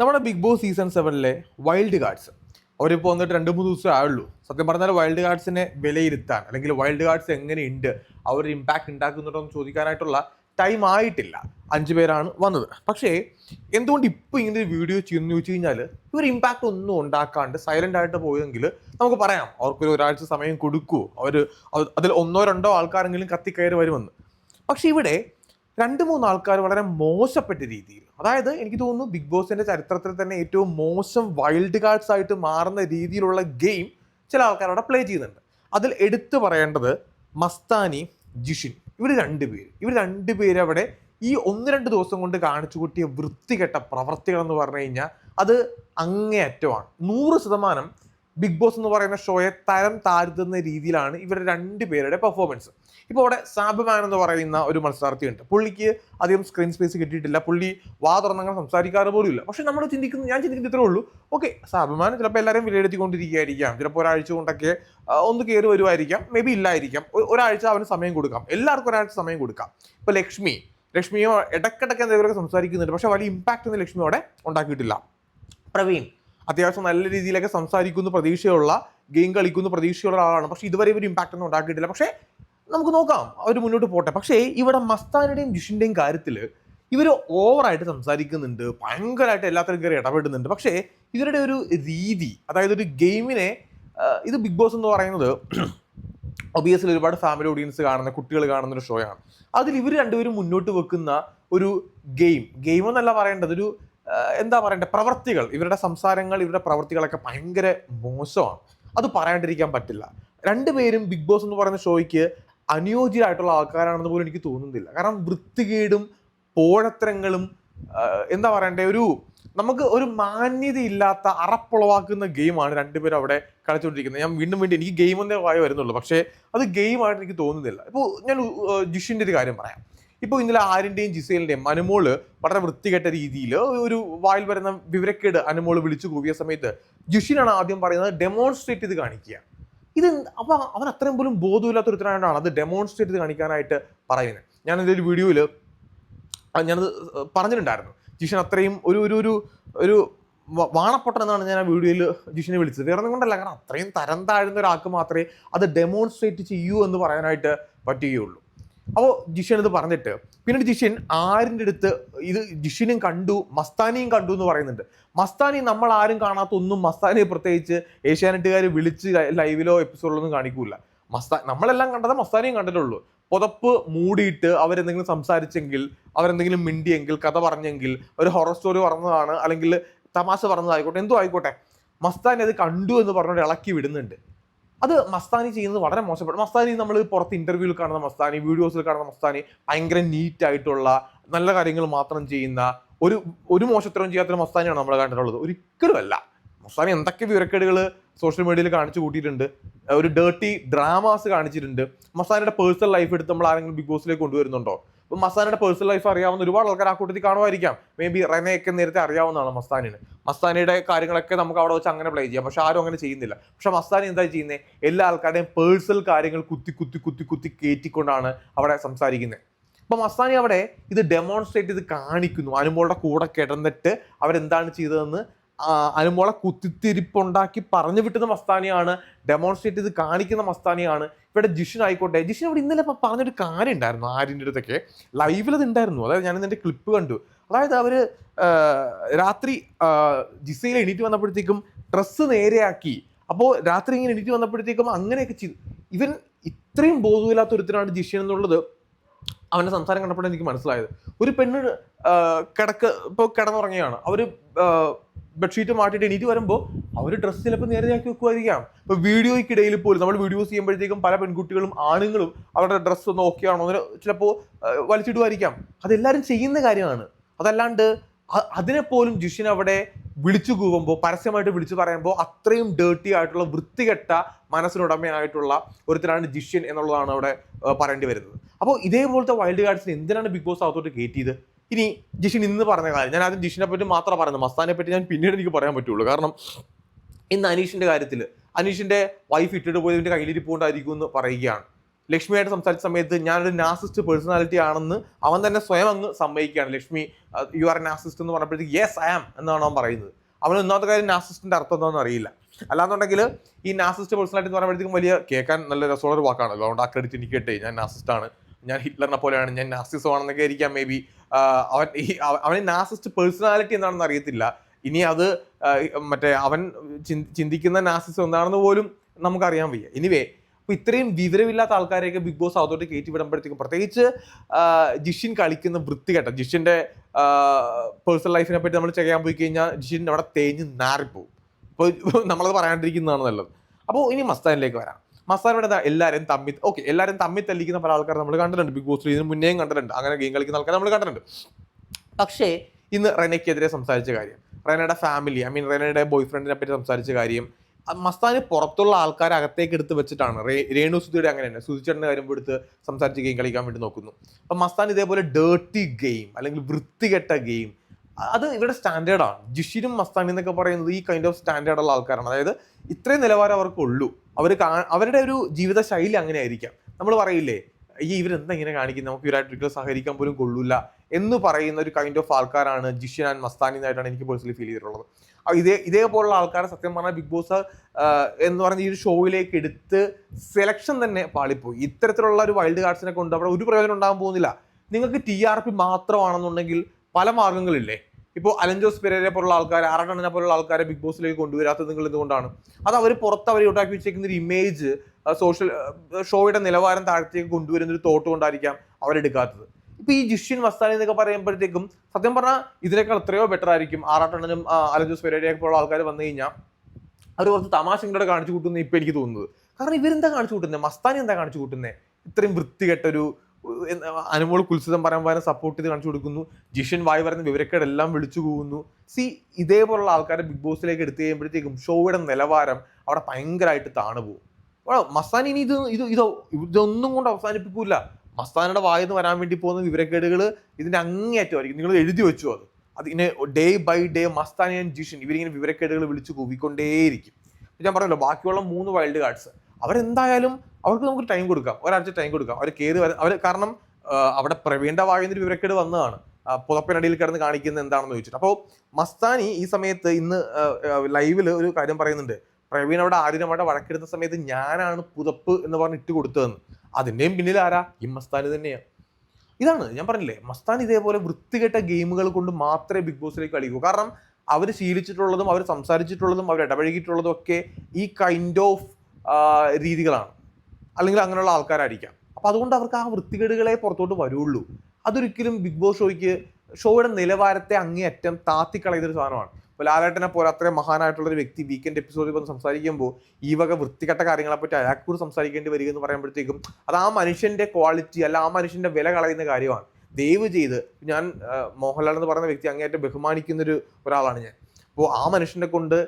നമ്മുടെ big boss season സെവനിലെ wild cards അവരിപ്പോൾ വന്നിട്ട് രണ്ട് മൂന്ന് ദിവസമേ ആയുള്ളൂ. സത്യം പറഞ്ഞാൽ വൈൽഡ് കാർഡ്സിനെ വിലയിരുത്താൻ അല്ലെങ്കിൽ വൈൽഡ് കാർഡ്സ് എങ്ങനെയുണ്ട് അവർ ഇമ്പാക്ട് ഉണ്ടാക്കുന്നുണ്ടോ എന്ന് ചോദിക്കാനായിട്ടുള്ള ടൈം ആയിട്ടില്ല. അഞ്ച് പേരാണ് വന്നത്. പക്ഷേ എന്തുകൊണ്ട് ഇപ്പോൾ ഇങ്ങനെ ഒരു വീഡിയോ ചെയ്യുന്നു ചോദിച്ചു കഴിഞ്ഞാൽ ഇവർ ഇമ്പാക്റ്റ് ഒന്നും ഉണ്ടാക്കാണ്ട് സൈലന്റ് ആയിട്ട് പോയതെങ്കിൽ നമുക്ക് പറയാം അവർക്കൊരു ഒരാഴ്ച സമയം കൊടുക്കുമോ അവർ അതിൽ ഒന്നോ രണ്ടോ ആൾക്കാരെങ്കിലും കത്തിക്കയറി വരുമെന്ന്. പക്ഷേ ഇവിടെ രണ്ട് മൂന്ന് ആൾക്കാർ വളരെ മോശപ്പെട്ട രീതിയിൽ. അതായത് എനിക്ക് തോന്നുന്നു ബിഗ് ബോസിന്റെ ചരിത്രത്തിൽ തന്നെ ഏറ്റവും മോശം വൈൽഡ് കാർഡ്സ് ആയിട്ട് മാറുന്ന രീതിയിലുള്ള ഗെയിം ചില ആൾക്കാർ അവിടെ പ്ലേ ചെയ്യുന്നുണ്ട്. അതിൽ എടുത്തു പറയേണ്ടത് മസ്താനി ജിഷിൻ. ഇവർ രണ്ടുപേര്. ഇവർ രണ്ടുപേര് അവിടെ ഈ ഒന്ന് രണ്ട് ദിവസം കൊണ്ട് കാണിച്ചു കൂട്ടിയ വൃത്തികെട്ട പ്രവർത്തികൾ എന്ന് പറഞ്ഞു കഴിഞ്ഞാൽ അത് അങ്ങേയറ്റമാണ്. നൂറ് ശതമാനം ബിഗ് ബോസ് എന്ന് പറയുന്ന ഷോയെ തരം താഴ്ത്തുന്ന രീതിയിലാണ് ഇവരുടെ രണ്ടുപേരുടെ പെർഫോമൻസ് ഇപ്പോൾ അവിടെ സാബ്മാൻ എന്ന് പറയുന്ന ഒരു മത്സരാർത്ഥിയുണ്ട്. പുള്ളിക്ക് അധികം സ്ക്രീൻ സ്പേസ് കിട്ടിയിട്ടില്ല. പുള്ളി വാ തുറന്നങ്ങനെ സംസാരിക്കാറ് പോലും ഇല്ല പക്ഷെ നമ്മൾ ചിന്തിക്കുന്നത് ഞാൻ ചിന്തിക്കുന്നത് ഇത്രേ ഉള്ളൂ. ഓക്കെ സാബ്മാൻ ചിലപ്പോൾ എല്ലാവരും വിലയിരുത്തിക്കൊണ്ടിരിക്കുകയായിരിക്കാം. ചിലപ്പോൾ ഒരാഴ്ച കൊണ്ടൊക്കെ ഒന്ന് കയറി വരുമായിരിക്കാം മേ ബി ഇല്ലായിരിക്കാം. ഒരാഴ്ച അവന് സമയം കൊടുക്കാം. എല്ലാവർക്കും ഒരാഴ്ച സമയം കൊടുക്കാം. ഇപ്പോൾ ലക്ഷ്മി ലക്ഷ്മിയോ ഇടയ്ക്കിടയ്ക്ക് എന്തെങ്കിലുമൊക്കെ സംസാരിക്കുന്നുണ്ട്. പക്ഷെ വലിയ ഇമ്പാക്റ്റ് ഒന്നും ലക്ഷ്മി അവിടെ ഉണ്ടാക്കിയിട്ടില്ല. പ്രവീൺ അത്യാവശ്യം നല്ല രീതിയിലൊക്കെ സംസാരിക്കുന്നു പ്രതീക്ഷയുള്ള ഗെയിം കളിക്കുന്നു പ്രതീക്ഷയുള്ള ആളാണ് പക്ഷേ ഇതുവരെ ഇവർ ഇമ്പാക്റ്റ് ഒന്നും ഉണ്ടാക്കിയിട്ടില്ല. പക്ഷേ നമുക്ക് നോക്കാം. അവർ മുന്നോട്ട് പോട്ടെ. പക്ഷേ ഇവിടെ മസ്താനുടെയും ജിഷിന്റെയും കാര്യത്തിൽ ഇവർ ഓവറായിട്ട് സംസാരിക്കുന്നുണ്ട്. ഭയങ്കരമായിട്ട് എല്ലാത്തിനും കയറി ഇടപെടുന്നുണ്ട്. പക്ഷേ ഇവരുടെ ഒരു രീതി അതായത് ഒരു ഗെയിമിനെ ഇത് ബിഗ് ബോസ് എന്ന് പറയുന്നത് ഒബിയസ്ലി ഒരുപാട് ഫാമിലി ഓഡിയൻസ് കാണുന്ന കുട്ടികൾ കാണുന്ന ഒരു ഷോയാണ് അതിൽ ഇവർ രണ്ടുപേരും മുന്നോട്ട് വെക്കുന്ന ഒരു ഗെയിം ഗെയിം എന്നല്ല പറയേണ്ടത്. ഒരു എന്താ പറയണ്ടേ? പ്രവർത്തികൾ. ഇവരുടെ സംസാരങ്ങൾ ഇവരുടെ പ്രവർത്തികളൊക്കെ ഭയങ്കര മോശമാണ്. അത് പറയാണ്ടിരിക്കാൻ പറ്റില്ല. രണ്ടുപേരും ബിഗ് ബോസ് എന്ന് പറയുന്ന ഷോയ്ക്ക് അനുയോജ്യരായിട്ടുള്ള ആൾക്കാരാണെന്ന് പോലും എനിക്ക് തോന്നുന്നില്ല. കാരണം വൃത്തികേടും പോഴത്തരങ്ങളും എന്താ പറയണ്ടേ? ഒരു നമുക്ക് ഒരു മാന്യതയില്ലാത്ത അറപ്പുളവാക്കുന്ന ഗെയിമാണ് രണ്ടുപേരും അവിടെ കളിച്ചുകൊണ്ടിരിക്കുന്നത്. ഞാൻ വീണ്ടും വീണ്ടും എനിക്ക് ഗെയിം എന്നേ വായ വരുന്നുള്ളൂ. പക്ഷേ അത് ഗെയിമായിട്ട് എനിക്ക് തോന്നുന്നില്ല. ഇപ്പോൾ ഞാൻ ജിഷിന്റെ ഒരു കാര്യം പറയാം. ഇപ്പോൾ ഇന്നലെ ആരിന്റെയും ജിസേലിന്റെയും അനുമോൾ വളരെ വൃത്തികെട്ട രീതിയിൽ ഒരു വായിൽ വരുന്ന വിവരക്കേട് അനുമോൾ വിളിച്ചു കൂവിയ സമയത്ത് ജിഷിനാണ് ആദ്യം പറയുന്നത് ഡെമോൺസ്ട്രേറ്റ് ചെയ്ത് കാണിക്കുക. ഇത് അപ്പോൾ അവൻ അത്രയും പോലും ബോധമില്ലാത്ത ഒരുത്തനായിട്ടാണ് അത് ഡെമോൺസ്ട്രേറ്റ് ചെയ്ത് കാണിക്കാനായിട്ട് പറയുന്നത്. ഞാൻ എന്റെ ഒരു വീഡിയോയിൽ ഞാനത് പറഞ്ഞിട്ടുണ്ടായിരുന്നു. ജിഷൻ അത്രയും ഒരു ഒരു ഒരു ഒരു വാണപ്പൊട്ടൻ എന്നാണ് ഞാൻ ആ വീഡിയോയിൽ ജിഷിനെ വിളിച്ചത്. വേറെ ഒന്നും കൊണ്ടല്ല കാരണം അത്രയും തരം താഴ്ന്ന ഒരാൾക്ക് മാത്രമേ അത് ഡെമോൺസ്ട്രേറ്റ് ചെയ്യൂ എന്ന് പറയാനായിട്ട് പറ്റുകയുള്ളൂ. അപ്പോൾ ജിഷൻ ഇത് പറഞ്ഞിട്ട്. പിന്നീട് ജിഷ്യൻ ആരിന്റെ അടുത്ത് ഇത് ജിഷിനും കണ്ടു മസ്താനിയും കണ്ടു എന്ന് പറയുന്നുണ്ട്. മസ്താനി നമ്മൾ ആരും കാണാത്ത ഒന്നും മസ്താനിയെ പ്രത്യേകിച്ച് ഏഷ്യാനെറ്റുകാർ വിളിച്ച് ലൈവിലോ എപ്പിസോഡിലോ ഒന്നും കാണിക്കൂല. മസ്താ നമ്മളെല്ലാം കണ്ടത് മസ്താനിയും കണ്ടിട്ടുള്ളൂ. പുതപ്പ് മൂടിയിട്ട് അവരെന്തെങ്കിലും സംസാരിച്ചെങ്കിൽ അവരെന്തെങ്കിലും മിണ്ടിയെങ്കിൽ കഥ പറഞ്ഞെങ്കിൽ ഒരു ഹൊറർ സ്റ്റോറി പറഞ്ഞതാണ് അല്ലെങ്കിൽ തമാശ പറഞ്ഞതായിക്കോട്ടെ എന്തോ ആയിക്കോട്ടെ. മസ്താനി അത് കണ്ടു എന്ന് പറഞ്ഞുകൊണ്ട് ഇളക്കി വിടുന്നുണ്ട്. അത് മസ്താനി ചെയ്യുന്നത് വളരെ മോശപ്പെട്ടു മസ്താനി നമ്മൾ പുറത്ത് ഇന്റർവ്യൂവിൽ കാണുന്ന മസ്താനി വീഡിയോസിൽ കാണുന്ന മസ്താനി ഭയങ്കര നീറ്റ് ആയിട്ടുള്ള നല്ല കാര്യങ്ങൾ മാത്രം ചെയ്യുന്ന ഒരു ഒരു മോശത്തരവും ചെയ്യാത്തൊരു മസ്താനിയാണ് നമ്മൾ കണ്ടിട്ടുള്ളത്. ഒരിക്കലും അല്ല. മസ്താനി എന്തൊക്കെ വിവരക്കേടുകൾ സോഷ്യൽ മീഡിയയിൽ കാണിച്ചു കൂട്ടിയിട്ടുണ്ട്. ഒരു ഡേർട്ടി ഡ്രാമാസ് കാണിച്ചിട്ടുണ്ട്. മസ്താനിയുടെ പേഴ്സണൽ ലൈഫ് എടുത്ത് നമ്മൾ ആരെങ്കിലും ബിഗ് ബോസിലേക്ക് കൊണ്ടുവരുന്നുണ്ടോ? ഇപ്പം മസ്താനിയുടെ പേഴ്സണൽ ലൈഫ് അറിയാവുന്ന ഒരുപാട് ആൾക്കാർ ആ കൂട്ടത്തിൽ കാണുമായിരിക്കാം. മേ ബി റെനയൊക്കെ നേരത്തെ അറിയാവുന്നതാണ് മസ്താനിന്. മസ്താനിയുടെ കാര്യങ്ങളൊക്കെ നമുക്ക് അവിടെ വെച്ച് അങ്ങനെ പ്ലേ ചെയ്യാം. പക്ഷെ ആരും അങ്ങനെ ചെയ്യുന്നില്ല. പക്ഷെ മസ്താനി എന്താ ചെയ്യുന്നത് എല്ലാ ആൾക്കാരുടെയും പേഴ്സണൽ കാര്യങ്ങൾ കുത്തി കുത്തി കുത്തി കുത്തി കയറ്റിക്കൊണ്ടാണ് അവിടെ സംസാരിക്കുന്നത് അപ്പൊ മസ്താനി അവിടെ ഇത് ഡെമോൺസ്ട്രേറ്റ് ചെയ്ത് കാണിക്കുന്നു. അനുമോളുടെ കൂടെ കിടന്നിട്ട് അവരെന്താണ് ചെയ്തതെന്ന് അനുമോളെ കുത്തിത്തിരിപ്പുണ്ടാക്കി പറഞ്ഞു വിട്ടുന്ന മസ്താനിയാണ് ഡെമോൺസ്ട്രേറ്റ് ചെയ്ത് കാണിക്കുന്ന മസ്താനിയാണ് ഇവിടെ ജിഷൻ ആയിക്കോട്ടെ. ജിഷൻ ഇവിടെ ഇന്നലെ പറഞ്ഞൊരു കാര്യം ഉണ്ടായിരുന്നു ആര്യന്റെ അടുത്തൊക്കെ. ലൈവിൽ അത് ഉണ്ടായിരുന്നു അതായത് ഞാൻ ഇതിന്റെ ക്ലിപ്പ് കണ്ടു. അതായത് അവർ രാത്രി ജിസയിൽ എണീറ്റ് വന്നപ്പോഴത്തേക്കും ഡ്രസ്സ് നേരെയാക്കി. അപ്പോൾ രാത്രി ഇങ്ങനെ എണീറ്റ് വന്നപ്പോഴത്തേക്കും അങ്ങനെയൊക്കെ ചെയ്തു. ഇവൻ ഇത്രയും ബോധമില്ലാത്ത ഒരുത്തരാണ് ജിഷൻ എന്നുള്ളത് അവന്റെ സംസാരം കണ്ടപ്പോൾ എനിക്ക് മനസ്സിലായത്. ഒരു പെണ്ണ് കിടക്ക് ഇപ്പോൾ കിടന്നുറങ്ങുകയാണ്. അവർ ബെഡ്ഷീറ്റ് മാറ്റിയിട്ട് എണീറ്റ് വരുമ്പോൾ അവർ ഡ്രസ്സ് ചിലപ്പോൾ നേരെയാക്കി വെക്കുമായിരിക്കാം. ഇപ്പോൾ വീഡിയോയ്ക്കിടയിൽ പോലും നമ്മൾ വീഡിയോസ് ചെയ്യുമ്പോഴത്തേക്കും പല പെൺകുട്ടികളും ആണുങ്ങളും അവരുടെ ഡ്രസ്സ് ഒന്ന് ഓക്കെ ആണോ എന്ന് ചിലപ്പോൾ വലിച്ചിടുമായിരിക്കാം. അതെല്ലാവരും ചെയ്യുന്ന കാര്യമാണ്. അതല്ലാണ്ട് അതിനെപ്പോലും അതിനെ പോലും ജിഷിൻ അവിടെ വിളിച്ചു കൂവുമ്പോൾ പരസ്യമായിട്ട് വിളിച്ചു പറയുമ്പോൾ അത്രയും ഡേർട്ടി ആയിട്ടുള്ള വൃത്തികെട്ട മനസ്സിനുടമയായിട്ടുള്ള ഒരുത്തരാണ് ജിഷ്യൻ എന്നുള്ളതാണ് അവിടെ പറയേണ്ടി വരുന്നത്. അപ്പോൾ ഇതേപോലത്തെ വൈൽഡ് കാർഡ്സിന് എന്തിനാണ് ബിഗ് ബോസ് അകത്തോട്ട് കയറ്റിയത്? ഇനി ജിഷിൻ ഇന്ന് പറഞ്ഞ കാര്യം ഞാൻ ആദ്യം ജിഷിനെ പറ്റി മാത്രമേ പറയുന്നത് മസ്താനെ പറ്റി ഞാൻ പിന്നീട് എനിക്ക് പറയാൻ പറ്റുള്ളൂ. കാരണം ഇന്ന് അനീഷിന്റെ കാര്യത്തിൽ അനീഷിന്റെ വൈഫ് ഇട്ടിട്ട് പോയതിന്റെ കയ്യിലിരിപ്പുകൊണ്ടായിരിക്കും എന്ന് പറയുകയാണ്. ലക്ഷ്മിയായിട്ട് സംസാരിച്ച സമയത്ത് ഞാനൊരു നാസിസ്റ്റ് പേഴ്സണാലിറ്റി ആണെന്ന് അവൻ തന്നെ സ്വയം അങ്ങ് സമ്മതിക്കുകയാണ്. ലക്ഷ്മി യു ആർ നാസിസ്റ്റ് എന്ന് പറഞ്ഞപ്പോഴത്തേക്ക് യെസ് ഐ ആം എന്നാണ് അവൻ പറയുന്നത്. അവൻ ഒന്നാമത്തെ കാര്യം നാസിസ്റ്റിന്റെ അർത്ഥം എന്താണെന്ന് അറിയില്ല. അല്ലാന്നുണ്ടെങ്കിൽ ഈ നാസിസ്റ്റ് പേഴ്സണാലിറ്റി എന്ന് പറയുമ്പോഴത്തേക്കും വലിയ കേൾക്കാൻ നല്ല രസമുള്ള ഒരു വാക്കാണല്ലോ അതുകൊണ്ട് ആ ക്രെഡിറ്റ് എനിക്ക് കിട്ടേ ഞാൻ നാസിസ്റ്റാണ് ഞാൻ ഹിറ്റ്ലറിനെ പോലെയാണ് ഞാൻ നാസിസം ആണെന്നൊക്കെ ആയിരിക്കാം മേ ബി അവൻ ഈ അവ- അവന് നാസിസ്റ്റ് പേഴ്സണാലിറ്റി എന്താണെന്ന് അറിയത്തില്ല. ഇനി അത് മറ്റേ അവൻ ചിന്തിക്കുന്ന നാസിസം എന്താണെന്ന് പോലും നമുക്കറിയാൻ വയ്യ. എനിവേ അപ്പോൾ ഇത്രയും വിവരമില്ലാത്ത ആൾക്കാരെയൊക്കെ ബിഗ് ബോസ് അകത്തോട്ട് കയറ്റി വിടുമ്പോഴത്തേക്കും പ്രത്യേകിച്ച് ജിഷിൻ കളിക്കുന്ന വൃത്തികെട്ട ജിഷിന്റെ പേഴ്സണൽ ലൈഫിനെ പറ്റി നമ്മൾ ചെയ്യാൻ പോയി കഴിഞ്ഞാൽ ജിഷിൻ അവിടെ തേഞ്ഞ് നാറിപ്പോവും. അപ്പോൾ നമ്മളത് പറയാണ്ടിരിക്കുന്നതാണ് നല്ലത്. അപ്പോൾ ഇനി മസ്താനിലേക്ക് വരാം. മസ്താനോടെ ദാ എല്ലാവരും തമ്മി ഓക്കെ എല്ലാവരും തമ്മി തല്ലിക്കുന്ന പല ആൾക്കാർ നമ്മൾ കണ്ടിട്ടുണ്ട്. ബിഗ് ബോസ് ഇതിന് മുന്നേയും കണ്ടിട്ടുണ്ട്. അങ്ങനെ ഗെയിം കളിക്കുന്ന ആൾക്കാർ നമ്മൾ കണ്ടിട്ടുണ്ട്. പക്ഷേ ഇന്ന് റെനയ്ക്കെതിരെ സംസാരിച്ച കാര്യം റെനയുടെ ഫാമിലി ഐ മീൻ റെനയുടെ ബോയ് ഫ്രണ്ടിനെ പറ്റി സംസാരിച്ച കാര്യം മസ്താന് പുറത്തുള്ള ആൾക്കാരെ അകത്തേക്ക് എടുത്ത് വെച്ചിട്ടാണ്. രേണു സുധിയുടെ അങ്ങനെ തന്നെ. സുധിച്ചേട്ടന്റെ കാര്യം എടുത്ത് സംസാരിച്ച് ഗെയിം കളിക്കാൻ വേണ്ടി നോക്കുന്നു. അപ്പം മസ്താൻ ഇതേപോലെ ഡേർട്ടി ഗെയിം അല്ലെങ്കിൽ വൃത്തികെട്ട ഗെയിം അത് ഇവരുടെ സ്റ്റാൻഡേർഡാണ് ജിഷിനും മസ്താനി എന്നൊക്കെ പറയുന്നത് ഈ കൈൻഡ് ഓഫ് സ്റ്റാൻഡേർഡ് ഉള്ള ആൾക്കാരാണ്. അതായത് ഇത്രയും നിലവാരം അവർക്കുള്ളൂ. അവർ അവരുടെ ഒരു ജീവിത ശൈലി അങ്ങനെ ആയിരിക്കാം നമ്മൾ പറയില്ലേ ഈ ഇവരെന്താ ഇങ്ങനെ കാണിക്കുന്നത്? നമുക്ക് ഇവരായിട്ട് സഹകരിക്കാൻ പോലും കൊള്ളൂല എന്ന് പറയുന്ന ഒരു കൈൻഡ് ഓഫ് ആൾക്കാരാണ് ജിഷിൻ ആൻഡ് മസ്താനി എന്നായിട്ടാണ് എനിക്ക് പേഴ്സണലി ഫീൽ ചെയ്തിട്ടുള്ളത്. ഇതേ ഇതേപോലുള്ള ആൾക്കാരെ സത്യം പറഞ്ഞാൽ ബിഗ് ബോസ് എന്ന് പറഞ്ഞ ഈ ഒരു ഷോയിലേക്ക് എടുത്ത് സെലക്ഷൻ തന്നെ പാളിപ്പോയി. ഇത്തരത്തിലുള്ള ഒരു വൈൽഡ് കാർഡ്സിനെ കൊണ്ട് അവിടെ ഒരു പ്രയോജനം ഉണ്ടാകാൻ പോകുന്നില്ല. നിങ്ങൾക്ക് ടി ആർ പി മാത്രമാണെന്നുണ്ടെങ്കിൽ പല മാർഗങ്ങളില്ലേ? ഇപ്പോൾ അലഞ്ചോസ് പെരേരെ പോലുള്ള ആൾക്കാർ ആറട്ടണ്ണനെ പോലുള്ള ആൾക്കാരെ ബിഗ് ബോസിലേക്ക് കൊണ്ടുവരാത്തത് നിങ്ങൾ എന്തുകൊണ്ടാണ്? അത് അവർ പുറത്ത് അവർ ഉണ്ടാക്കി വെച്ചേക്കുന്ന ഒരു ഇമേജ് സോഷ്യൽ ഷോയുടെ നിലവാരം താഴത്തേക്ക് കൊണ്ടുവരുന്ന ഒരു തോട്ട് കൊണ്ടായിരിക്കാം അവരെടുക്കാത്തത് ഇപ്പൊ ഈ ജിഷ്യൻ മസ്താനി എന്നൊക്കെ പറയുമ്പോഴത്തേക്കും സത്യം പറഞ്ഞാൽ ഇതിനേക്കാൾ എത്രയോ ബെറ്റർ ആയിരിക്കും ആറാട്ടണ്ണനും അലഞ്ചോസ് പെരേരയൊക്കെ പോലുള്ള ആൾക്കാർ വന്നു കഴിഞ്ഞാൽ അവർ കുറച്ച് തമാശങ്ങളുടെ കാണിച്ചു കൂട്ടുന്നു ഇപ്പൊ എനിക്ക് തോന്നുന്നത്. കാരണം ഇവരെന്താ കാണിച്ചു കൂട്ടുന്നത് മസ്താനി എന്താ കാണിച്ചു കൂട്ടുന്നത് ഇത്രയും വൃത്തികെട്ടൊരു അനുമോൾ കുൽസിതം പറയാൻ സപ്പോർട്ട് ചെയ്ത് കാണിച്ചു കൊടുക്കുന്നു. ജിഷൻ വായി പറയുന്ന വിവരക്കേടെല്ലാം വിളിച്ചു പോകുന്നു സി ഇതേപോലുള്ള ആൾക്കാരെ ബിഗ് ബോസിലേക്ക് എടുത്തു കഴിയുമ്പോഴത്തേക്കും ഷോയുടെ നിലവാരം അവിടെ ഭയങ്കരമായിട്ട് താണു പോകും. മസ്താൻ ഇനി ഇത് ഇത് ഇതോ ഇതൊന്നും കൊണ്ട് അവസാനിപ്പിക്കൂല. മസ്താനയുടെ വായിന്ന് വരാൻ വേണ്ടി പോകുന്ന വിവരക്കേടുകൾ ഇതിന്റെ അങ്ങേയറ്റമായിരിക്കും. നിങ്ങൾ എഴുതി വെച്ചു അത്. അതിനെ day by day Mastani and Jishan ഇവരിങ്ങനെ വിവരക്കേടുകൾ വിളിച്ചു കൂവിക്കൊണ്ടേയിരിക്കും. ഞാൻ പറഞ്ഞല്ലോ ബാക്കിയുള്ള മൂന്ന് വൈൽഡ് കാർഡ്സ് അവരെന്തായാലും അവർക്ക് നമുക്ക് ടൈം കൊടുക്കാം. ഒരാഴ്ച ടൈം കൊടുക്കാം. അവർ കയറി വരാൻ അവർ കാരണം അവിടെ പ്രവീണ്ട വായുന്ന ഒരു വിവരക്കേട് വന്നതാണ്. പുതപ്പിനടിയിൽ കിടന്ന് കാണിക്കുന്നത് എന്താണെന്ന് ചോദിച്ചിട്ട്. അപ്പോൾ മസ്താനി ഈ സമയത്ത് ഇന്ന് ലൈവിൽ ഒരു കാര്യം പറയുന്നുണ്ട്. പ്രവീൺ അവിടെ ആര്യം അവിടെ വഴക്കിടുന്ന സമയത്ത് ഞാനാണ് പുതപ്പ് എന്ന് പറഞ്ഞ് ഇട്ട് കൊടുത്തതെന്ന്. അതിന്റെയും പിന്നിൽ ആരാ? ഈ മസ്താനി തന്നെയാണ് ഇതാണ് ഞാൻ പറഞ്ഞില്ലേ മസ്താൻ ഇതേപോലെ വൃത്തികെട്ട ഗെയിമുകൾ കൊണ്ട് മാത്രമേ ബിഗ് ബോസിലേക്ക് കളിക്കൂ. കാരണം അവർ ശീലിച്ചിട്ടുള്ളതും അവർ സംസാരിച്ചിട്ടുള്ളതും അവർ ഇടപഴകിയിട്ടുള്ളതും ഒക്കെ ഈ കൈൻഡ് ഓഫ് രീതികളാണ്. അല്ലെങ്കിൽ അങ്ങനെയുള്ള ആൾക്കാരായിരിക്കാം. അപ്പോൾ അതുകൊണ്ട് അവർക്ക് ആ വൃത്തികേടുകളെ പുറത്തോട്ട് വരുള്ളൂ. അതൊരിക്കലും ബിഗ് ബോസ് ഷോയ്ക്ക് ഷോയുടെ നിലവാരത്തെ അങ്ങേയറ്റം താത്തിക്കളയുന്നൊരു സാധനമാണ്. ഇപ്പോൾ ലാലേട്ടനെ പോലെ അത്രയും മഹാനായിട്ടുള്ള ഒരു വ്യക്തി വീക്കെൻഡ് എപ്പിസോഡിൽ വന്ന് സംസാരിക്കുമ്പോൾ ഈ വക വൃത്തികെട്ട കാര്യങ്ങളെപ്പറ്റി പറ്റി അയാൾക്ക് സംസാരിക്കേണ്ടി വരിക എന്ന് പറയുമ്പോഴത്തേക്കും അത് ആ മനുഷ്യന്റെ ക്വാളിറ്റി അല്ല ആ മനുഷ്യന്റെ വില കളയുന്ന കാര്യമാണ്. ദയവ് ചെയ്ത് ഞാൻ മോഹൻലാൽ എന്ന് പറയുന്ന വ്യക്തി അങ്ങേയറ്റം ബഹുമാനിക്കുന്നൊരു ഒരാളാണ് ഞാൻ. അപ്പോൾ ആ മനുഷ്യനെ കൊണ്ട്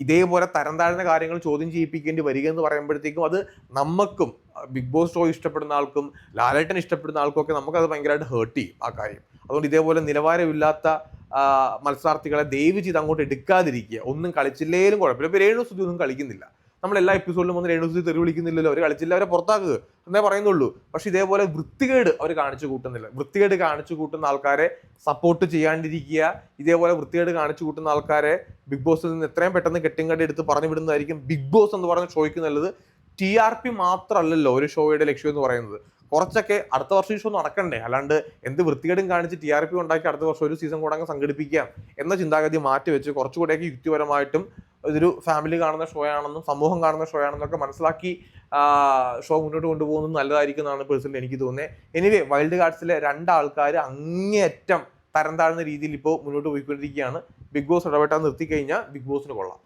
ഇതേപോലെ തരം താഴ്ന്ന കാര്യങ്ങൾ ചോദ്യം ചെയ്യിപ്പിക്കേണ്ടി വരിക എന്ന് പറയുമ്പോഴത്തേക്കും അത് നമുക്കും ബിഗ് ബോസ് ഷോ ഇഷ്ടപ്പെടുന്ന ആൾക്കും ലാലേട്ടൻ ഇഷ്ടപ്പെടുന്ന ആൾക്കും ഒക്കെ നമുക്കത് ഭയങ്കരമായിട്ട് ഹേർട്ട് ചെയ്യും ആ കാര്യം. അതുകൊണ്ട് ഇതേപോലെ നിലവാരമില്ലാത്ത മത്സരാർത്ഥികളെ ദയവ് ചെയ്ത് അങ്ങോട്ട് എടുക്കാതിരിക്കുക. ഒന്നും കളിച്ചില്ലേലും കുഴപ്പമില്ല. ഇപ്പോൾ രേണു ഒന്നും കളിക്കുന്നില്ല. നമ്മൾ എല്ലാ എപ്പിസോഡിലും വന്ന് രേണു സുധി തെറി വിളിക്കുന്നില്ലല്ലോ. അവർ കളിച്ചില്ല. അവരെ പുറത്താക്കുക എന്നേ പറയുന്നുള്ളൂ. പക്ഷെ ഇതേപോലെ വൃത്തികേട് അവർ കാണിച്ചു കൂട്ടുന്നില്ല. വൃത്തികേട് കാണിച്ചു കൂട്ടുന്ന ആൾക്കാരെ സപ്പോർട്ട് ചെയ്യാണ്ടിരിക്കുക. ഇതേപോലെ വൃത്തികേട് കാണിച്ചു കൂട്ടുന്ന ആൾക്കാരെ ബിഗ് ബോസിൽ നിന്ന് എത്രയും പെട്ടെന്ന് കെട്ടിങ്കടി എടുത്ത് പറഞ്ഞു വിടുന്നതായിരിക്കും ബിഗ് ബോസ് എന്ന് പറയുന്ന ഷോയ്ക്ക് നല്ലത്. ടി ആർ പി മാത്രമല്ലല്ലോ ഒരു ഷോയുടെ ലക്ഷ്യം എന്ന് പറയുന്നത്. കുറച്ചൊക്കെ അടുത്ത വർഷം ഈ ഷോ നടക്കണ്ടേ? അല്ലാണ്ട് എന്ത് വൃത്തികേടും കാണിച്ച് ടി ആർ പി ഉണ്ടാക്കി അടുത്ത വർഷം ഒരു സീസൺ കൂടെ അങ്ങ് സംഘടിപ്പിക്കാം എന്ന ചിന്താഗതി മാറ്റി വെച്ച് കുറച്ചുകൂടെയൊക്കെ യുക്തിപരമായിട്ടും ഇതൊരു ഫാമിലി കാണുന്ന ഷോ ആണെന്നും സമൂഹം കാണുന്ന ഷോ ആണെന്നൊക്കെ മനസ്സിലാക്കി ഷോ മുന്നോട്ട് കൊണ്ടുപോകുന്നത് നല്ലതായിരിക്കും എന്നാണ് പേഴ്സണലി എനിക്ക് തോന്നുന്നത്. എനിവേ വൈൽഡ് കാർഡ്സിലെ രണ്ടാൾക്കാർ അങ്ങേയറ്റം തരം താഴ്ന്ന രീതിയിൽ ഇപ്പോൾ മുന്നോട്ട് പോയിക്കൊണ്ടിരിക്കുകയാണ്. ബിഗ് ബോസ് ഇടപെട്ടാൽ നിർത്തിക്കഴിഞ്ഞാൽ ബിഗ് ബോസിന് കൊള്ളാം.